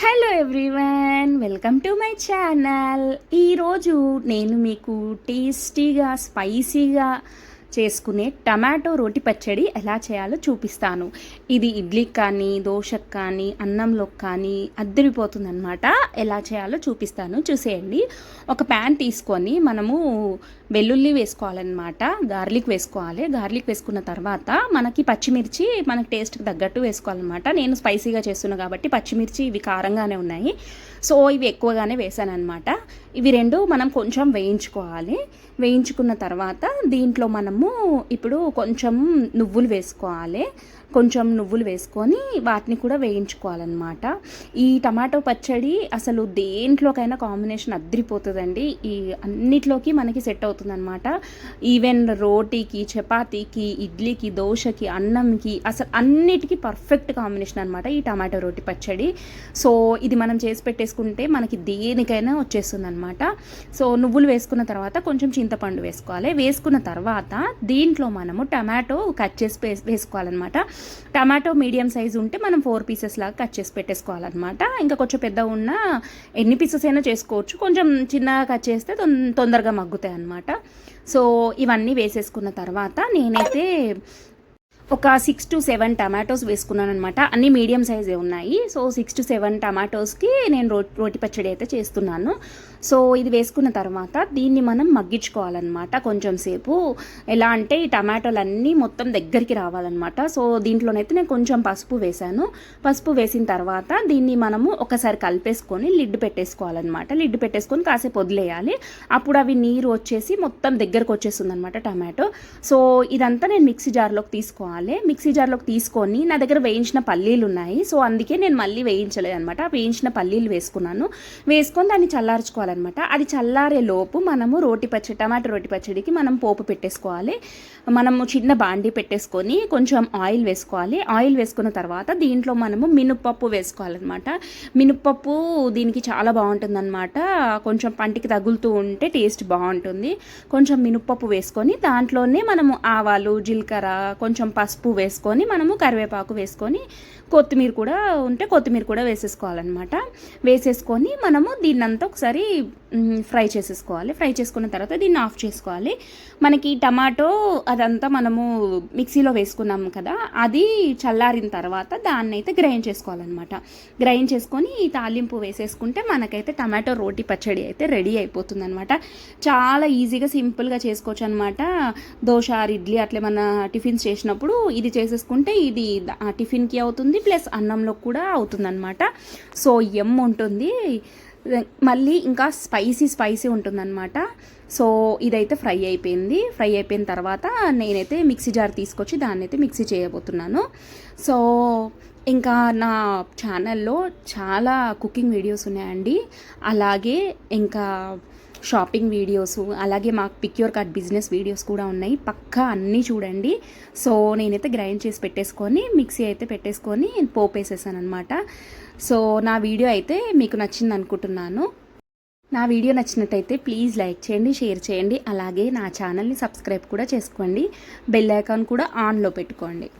Hello everyone welcome to my channel ఈరోజు నేను మీకు టేస్టీగా స్పైసీగా చేసుకునే టమాటో రోటి పచ్చడి ఎలా చేయాలో చూపిస్తాను. ఇది ఇడ్లీకి కానీ దోశకు కానీ అన్నంలోకి కానీ అద్దరిపోతుందనమాట ఎలా చేయాలో చూపిస్తాను. చూసేయండి. ఒక ప్యాన్ తీసుకొని మనము వెల్లుల్లి వేసుకోవాలన్నమాట. గార్లిక్ వేసుకోవాలి. గార్లిక్ వేసుకున్న తర్వాత మనకి పచ్చిమిర్చి మనకి టేస్ట్కి తగ్గట్టు వేసుకోవాలన్నమాట. నేను స్పైసీగా చేస్తున్నా కాబట్టి పచ్చిమిర్చి ఇవి కారంగానే ఉన్నాయి. సో ఇవి ఎక్కువగానే వేసాను అనమాట ఇవి రెండు మనం కొంచెం వేయించుకోవాలి. వేయించుకున్న తర్వాత దీంట్లో మనము ఇప్పుడు కొంచెం నువ్వులు వేసుకోవాలి. కొంచెం నువ్వులు వేసుకొని వాటిని కూడా వేయించుకోవాలన్నమాట. ఈ టమాటో పచ్చడి అసలు దేంట్లోకైనా కాంబినేషన్ అద్దరిపోతుందండి. ఈ అన్నిట్లోకి మనకి సెట్ అవుతుందన్నమాట. ఈవెన్ రోటీకి చపాతీకి ఇడ్లీకి దోశకి అన్నంకి అసలు అన్నిటికీ పర్ఫెక్ట్ కాంబినేషన్ అనమాట ఈ టమాటో రోటి పచ్చడి. సో ఇది మనం చేసి పెట్టేసుకుంటే మనకి దేనికైనా వచ్చేస్తుంది అనమాట సో నువ్వులు వేసుకున్న తర్వాత కొంచెం చింతపండు వేసుకోవాలి. వేసుకున్న తర్వాత దీంట్లో మనము టమాటో కట్ చేసి వేసుకోవాలన్నమాట. టమాటో మీడియం సైజు ఉంటే మనం ఫోర్ పీసెస్ లాగా కట్ చేసి పెట్టేసుకోవాలన్నమాట. ఇంకా కొంచెం పెద్ద ఉన్న ఎన్ని పీసెస్ అయినా చేసుకోవచ్చు. కొంచెం చిన్నగా కట్ చేస్తే తొందరగా మగ్గుతాయి అన్నమాట సో ఇవన్నీ వేసేసుకున్న తర్వాత నేనైతే ఒక సిక్స్ టు సెవెన్ టమాటోస్ వేసుకున్నాను అనమాట అన్ని మీడియం సైజే ఉన్నాయి. సో సిక్స్ టు సెవెన్ టమాటోస్కి నేను రో రోటి పచ్చడి అయితే చేస్తున్నాను. సో ఇది వేసుకున్న తర్వాత దీన్ని మనం మగ్గించుకోవాలన్నమాట కొంచెం సేపు. ఎలా అంటే ఈ టమాటోలు అన్నీ మొత్తం దగ్గరికి రావాలన్నమాట. సో దీంట్లోనైతే నేను కొంచెం పసుపు వేశాను. పసుపు వేసిన తర్వాత దీన్ని మనము ఒకసారి కలిపేసుకొని లిడ్ పెట్టేసుకోవాలన్నమాట. లిడ్ పెట్టేసుకొని కాసేపు వదిలేయాలి. అప్పుడు అవి నీరు వచ్చేసి మొత్తం దగ్గరకు వచ్చేస్తుంది అనమాట టమాటో. సో ఇదంతా నేను మిక్సీ జార్లోకి తీసుకోవాలి. కావాలి. మిక్సీ జార్లోకి తీసుకొని నా దగ్గర వేయించిన పల్లీలు ఉన్నాయి. సో అందుకే నేను మళ్ళీ వేయించలేదు అనమాట వేయించిన పల్లీలు వేసుకున్నాను. వేసుకొని దాన్ని చల్లార్చుకోవాలన్నమాట. అది చల్లారే లోపు మనము రోటి పచ్చడి టమాటో రోటి పచ్చడికి మనం పోపు పెట్టేసుకోవాలి. మనము చిన్న బాండీ పెట్టేసుకొని కొంచెం ఆయిల్ వేసుకోవాలి. ఆయిల్ వేసుకున్న తర్వాత దీంట్లో మనము మినప్పప్పు వేసుకోవాలన్నమాట. మినప్పప్పు దీనికి చాలా బాగుంటుందన్నమాట. కొంచెం పంటికి తగులుతూ ఉంటే టేస్ట్ బాగుంటుంది. కొంచెం మినప్పప్పు వేసుకొని దాంట్లోనే మనము ఆవాలు జీలకర్ర కొంచెం పసుపు పసుపు వేసుకొని మనము కరివేపాకు వేసుకొని కొత్తిమీర కూడా ఉంటే కొత్తిమీర కూడా వేసేసుకోవాలన్నమాట. వేసేసుకొని మనము దీన్నంతా ఒకసారి ఫ్రై చేసేసుకోవాలి. ఫ్రై చేసుకున్న తర్వాత దీన్ని ఆఫ్ చేసుకోవాలి. మనకి టమాటో అదంతా మనము మిక్సీలో వేసుకున్నాము కదా అది చల్లారిన తర్వాత దాన్ని అయితే గ్రైండ్ చేసుకోవాలన్నమాట. గ్రైండ్ చేసుకొని ఈ తాలింపు వేసేసుకుంటే మనకైతే టమాటో రోటి పచ్చడి అయితే రెడీ అయిపోతుంది అనమాట చాలా ఈజీగా సింపుల్గా చేసుకోవచ్చు అనమాట దోశ ఇడ్లీ అట్లా మన టిఫిన్స్ చేసినప్పుడు ఇది చేసేసుకుంటే ఇది టిఫిన్కి అవుతుంది ప్లస్ అన్నంలో కూడా అవుతుందన్నమాట. సో ఎమ్ ఉంటుంది. మళ్ళీ ఇంకా స్పైసీ స్పైసీ ఉంటుందన్నమాట. సో ఇదైతే ఫ్రై అయిపోయింది. ఫ్రై అయిపోయిన తర్వాత నేనైతే మిక్సీ జార్ తీసుకొచ్చి దాన్ని అయితే మిక్సీ చేయబోతున్నాను. సో ఇంకా నా ఛానల్లో చాలా కుకింగ్ వీడియోస్ ఉన్నాయండి. అలాగే ఇంకా షాపింగ్ వీడియోస్ అలాగే మాకు పిక్యూర్ కార్డ్ బిజినెస్ వీడియోస్ కూడా ఉన్నాయి. పక్కా అన్నీ చూడండి. సో నేనైతే గ్రైండ్ చేసి పెట్టేసుకొని మిక్సీ అయితే పెట్టేసుకొని పోపు వేసేసాను అనమాట సో నా వీడియో అయితే మీకు నచ్చింది అనుకుంటున్నాను. నా వీడియో నచ్చినట్టయితే ప్లీజ్ లైక్ చేయండి షేర్ చేయండి. అలాగే నా ఛానల్ని సబ్స్క్రైబ్ కూడా చేసుకోండి. బెల్ ఐకాన్ కూడా ఆన్లో పెట్టుకోండి.